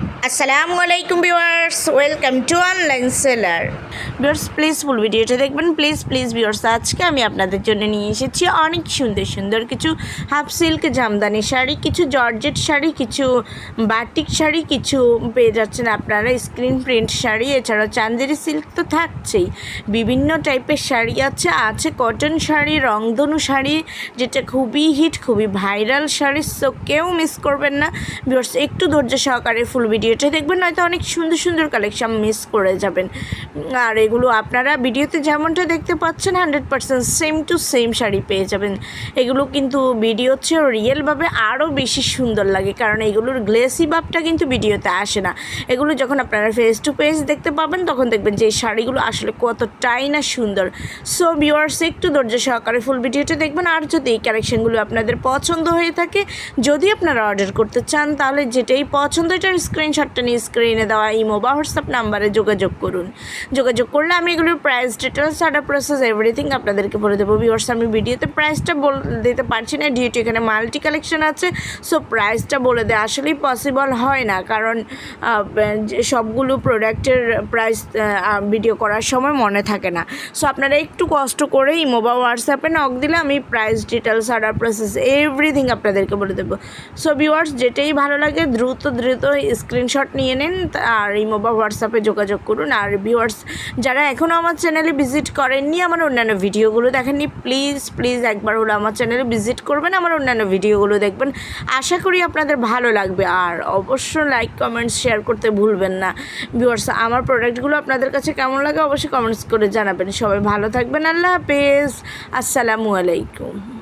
আসসালামু আলাইকুম viewers, welcome to online seller. Viewers, please full ভিডিওটা দেখবেন। প্লিজ প্লিজ ভিউয়ার্স, আজকে আমি আপনাদের জন্য নিয়ে এসেছি অনেক সুন্দর সুন্দর কিছু হাফ সিল্ক জামদানি শাড়ি, কিছু জর্জেট শাড়ি, কিছু বাটিক শাড়ি, কিছু পেয়ে যাচ্ছেন আপনারা স্ক্রিন প্রিন্ট শাড়ি। এছাড়াও চান্দেরি সিল্ক তো থাকছেই। বিভিন্ন টাইপের শাড়ি আছে আছে কটন শাড়ি, রংধনু শাড়ি, যেটা খুবই হিট, খুবই ভাইরাল শাড়ি সো কেউ মিস করবেন না। ভিউয়ার্স, একটু ধৈর্য সহকারে ফুল ভিডিওটা দেখবেন, নয়তো অনেক সুন্দর সুন্দর কালেকশন মিস করে যাবেন। আর এগুলো আপনারা ভিডিওতে যেমনটা দেখতে পাচ্ছেন hundred percent same to same sari পেয়ে যাবেন। এগুলো কিন্তু ভিডিও চেয়েও রিয়েলভাবে আরও বেশি সুন্দর লাগে, কারণ এগুলোর গ্লেসি ভাবটা কিন্তু ভিডিওতে আসে না। এগুলো যখন আপনারা ফেস টু ফেস দেখতে পাবেন, তখন দেখবেন যে এই শাড়িগুলো আসলে কতটাই না সুন্দর। সো ভিউয়ার্স একটু ধৈর্য সহকারে ফুল ভিডিওটা দেখবেন। আর যদি এই কালেকশানগুলো আপনাদের পছন্দ হয়ে থাকে, যদি আপনারা অর্ডার করতে চান, তাহলে যেটাই পছন্দ, এটার স্ক্রিনশটটা নিয়ে স্ক্রিনে দেওয়া ইমো বা হোয়াটসঅ্যাপ নাম্বারে যোগাযোগ করুন। যোগাযোগ করলে আমি এগুলোর price details order process everything আপনাদেরকে বলে দেবো। ভিউয়ার্স আমি ভিডিওতে প্রাইসটা বল, দিতে পারছি না ডিউটি এখানে মাল্টি কালেকশন আছে সো প্রাইসটা বলে দেওয়া আসলেই পসিবল হয় না। কারণ সবগুলো প্রোডাক্টের প্রাইস ভিডিও করার সময় মনে থাকে না। সো আপনারা একটু কষ্ট করে ইমো বা হোয়াটসঅ্যাপে নক দিলে আমি price details order process everything আপনাদেরকে বলে দেবো। সো ভিউয়ার্স যেটাই ভালো লাগে, দ্রুত দ্রুত স্ক্রিনশট নিয়ে নিন আর ইমো বা হোয়াটসঅ্যাপে যোগাযোগ করুন। আর ভিউয়ার্স যারা এখনও আমার চ্যানেলে ভিজিট করেননি, আমার অন্যান্য ভিডিওগুলো দেখেননি প্লিজ প্লিজ একবার হলো আমার চ্যানেলে ভিজিট করবেন, আমার অন্যান্য ভিডিওগুলো দেখবেন। আশা করি আপনাদের ভালো লাগবে। আর অবশ্য লাইক কমেন্টস শেয়ার করতে ভুলবেন না। ভিউয়ার্স আমার প্রোডাক্টগুলো আপনাদের কাছে কেমন লাগে অবশ্যই কমেন্টস করে জানাবেন। সবাই ভালো থাকবেন। আল্লাহ হাফেজ। আসসালামু আলাইকুম।